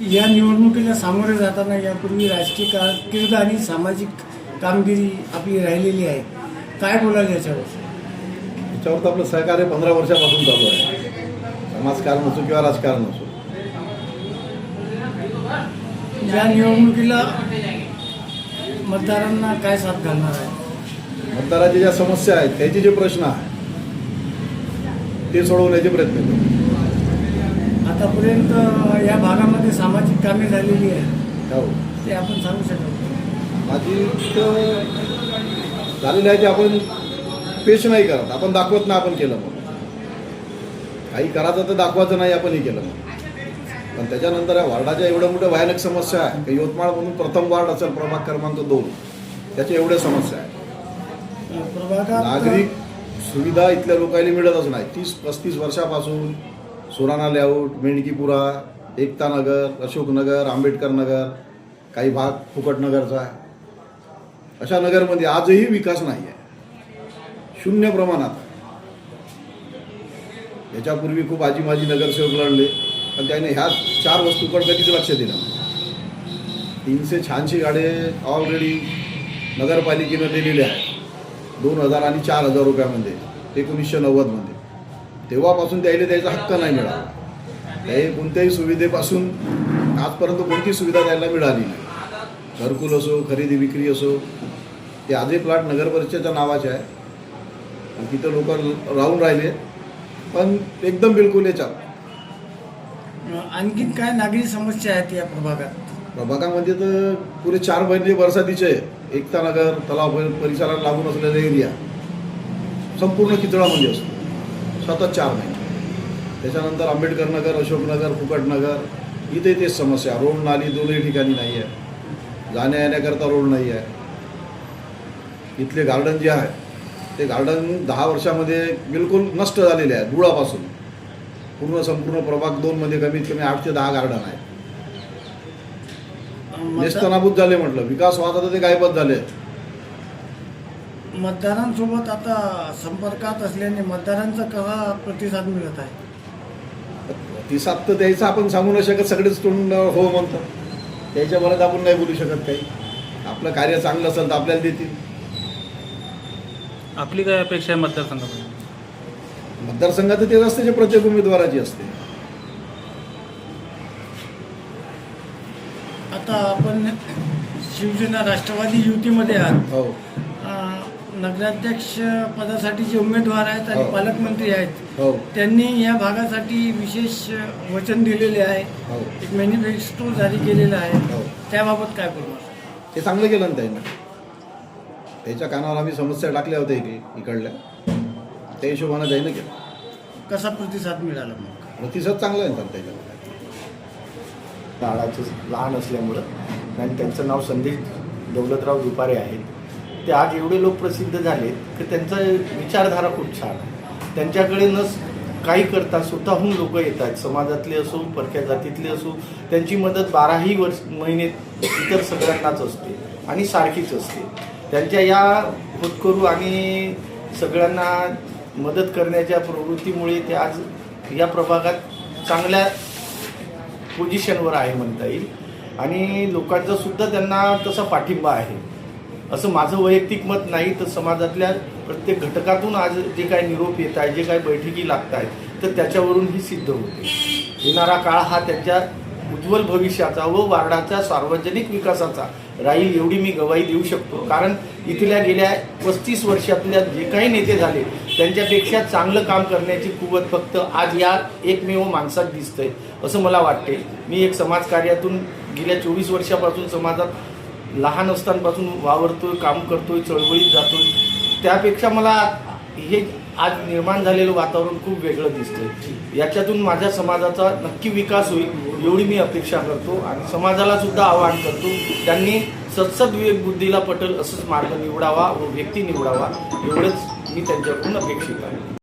या निवडणुकीला सामोरे जाताना यापूर्वी राजकीय कारकीर्द आणि सामाजिक कामगिरी आपली राहिलेली आहे. काय बोलाल याच्यावर? त्याच्यावर तर आपलं सहकार्य पंधरा वर्षापासून चालू आहे. समाजकारण असो किंवा राजकारण असो. या निवडणुकीला मतदारांना काय साथ घालणार आहे? मतदाराच्या ज्या समस्या आहेत त्याचे जे प्रश्न आहेत ते सोडवण्याचे प्रयत्न करू. आतापर्यंत या भागामध्ये सामाजिक कामे झालेली आहे हो. ते आपण सांगू शकतो माझी झालेलं आहे ते आपण पेश नाही करत. आपण दाखवत नाही आपण केलं म्हणून. काही करायचं तर दाखवायचं नाही आपण हे केलं म्हणून. पण त्याच्यानंतर या वार्डाच्या एवढ्या मोठ्या भयानक समस्या आहे. की यवतमाळ म्हणून प्रथम वार्ड असेल प्रभाग क्रमांक दोन. त्याच्या एवढ्या समस्या आहेत. प्रभागात नागरिक सुविधा इथल्या लोकांना मिळतच नाही. तीस पस्तीस वर्षापासून सुराणा लेआउट मेणकीपुरा एकता नगर अशोकनगर आंबेडकर नगर काही भाग फुकटनगरचा अशा नगरमध्ये आजही विकास नाही आहे. शून्य प्रमाणात. याच्यापूर्वी खूप आजी माजी नगरसेवक लढले पण त्याने ह्या चार वस्तूकडे कधीच लक्ष दिलं नाही. तीनशे छहाऐंशी गाडे ऑलरेडी नगरपालिकेनं दिलेले आहेत. दोन हजार आणि चार हजार रुपयामध्ये. एकोणीसशे नव्वदमध्ये. तेव्हापासून त्याला त्याचा हक्क नाही मिळाला. ते कोणत्याही सुविधेपासून आजपर्यंत कोणती सुविधा त्याला मिळाली नाही. घरकुल असो खरेदी विक्री असो ते आजही प्लॉट नगर परिषदेच्या नावाचे आहे. आणि तिथं लोक राहून राहिले. पण एकदम बिलकुल याच्यात. आणखीन काय नागरी समस्या आहेत या प्रभागात? प्रभागामध्ये तर पुरे चार महिने बरसातीचे आहे. एकता नगर तलाव परि- परिसराला लागून असलेला एरिया. संपूर्ण किचडामध्ये असतो. सतत चार महिने त्याच्यानंतर आंबेडकर नगर अशोकनगर फुकटनगर इथे तेच समस्या. रोड नाली दोनही ठिकाणी नाही आहे. जाण्या येण्याकरता रोड नाही आहे. इथले गार्डन जे आहे ते गार्डन दहा वर्षामध्ये बिलकुल नष्ट झालेले आहे धुळापासून. पूर्ण संपूर्ण प्रभाग दोनमध्ये कमीत कमी आठ ते दहा गार्डन आहे. नेस्तनाबूत झाले म्हटलं. विकास व्हायचा तर ते गायबच झाले. मतदारांसोबत आता संपर्कात असल्याने मतदारांचा कसा प्रतिसाद मिळत आहे? प्रतिसाद तर द्यायचा आपण सांगू नाही शकत सगळेच तोंड हो म्हणतात. त्याच्या बरोबर आपण नाही बोलू शकत काही. आपलं कार्य चांगलं असेल तर आपल्याला देतील. आपली काय अपेक्षा आहे मतदारसंघामध्ये? मतदारसंघात तेच असते जे प्रत्येक उमेदवाराची असते. आता आपण शिवसेना राष्ट्रवादी युतीमध्ये आहात. हो. अं, नगराध्यक्ष पदासाठी जे उमेदवार आहेत आणि हो. पालकमंत्री आहेत हो. त्यांनी या भागासाठी विशेष वचन दिलेले आहे. हो. एक मॅनिफेस्टो जारी केलेला आहे. हो. त्याबाबत काय बोलणार ते चांगलं केलं ना त्यांनी त्याच्या कानावर आम्ही समस्या टाकल्या होत्या इकडे इकडल्या. त्या हिशोबानं त्यानं केलं. कसा प्रतिसाद मिळाला मग? प्रतिसाद चांगला आहे ना त्याच्यामध्ये. शाळाचं लहान असल्यामुळं आणि त्यांचं नाव संदेश दौलतराव दुपारे आहे ते आज एवढे लोक प्रसिद्ध झालेत की त्यांचा विचारधारा खूप छान आहे. त्यांच्याकडे न काही करता स्वतःहून लोक येत आहेत समाजातले असो परक्या जातीतले असो त्यांची मदत बाराही वर्ष महिने इतर सगळ्यांनाच असते आणि सारखीच असते. त्यांच्या या होतकरू आणि सगळ्यांना मदत करण्याच्या प्रवृत्तीमुळे ते आज या प्रभागात चांगल्या पोझिशनवर आहे म्हणता येईल. आणि लोकांचा सुद्धा त्यांना तसा पाठिंबा आहे. असं माझं वैयक्तिक मत नाही तर समाजातल्या प्रत्येक घटकातून आज जे काय निरोप येत आहे जे काय बैठकी लागत आहेत तर त्याच्यावरून ही सिद्ध होते. येणारा काळ हा त्यांच्या उज्ज्वल भविष्याचा व वार्डाचा सार्वजनिक विकासाचा राहील एवढी मी गवाही देऊ शकतो. कारण इथल्या गेल्या पस्तीस वर्षातल्या जे काही नेते झाले त्यांच्यापेक्षा चांगलं काम करण्याची कुवत फक्त आज या एकमेव माणसात दिसतंय असं मला वाटते मी एक समाजकार्यातून गेल्या चोवीस वर्षापासून समाजात लहान असतानापासून वावरतोय काम करतोय चळवळीत जातोय. त्यापेक्षा मला हे आज निर्माण झालेलं वातावरण खूप वेगळं दिसतंय. याच्यातून माझ्या समाजाचा नक्की विकास होईल एवढी मी अपेक्षा करतो आणि समाजाला सुद्धा आवाहन करतो त्यांनी सत्सद विवेक बुद्धीला पटेल असंच मार्ग निवडावा व व्यक्ती निवडावा एवढंच मी त्यांच्याकडून अपेक्षित आहे.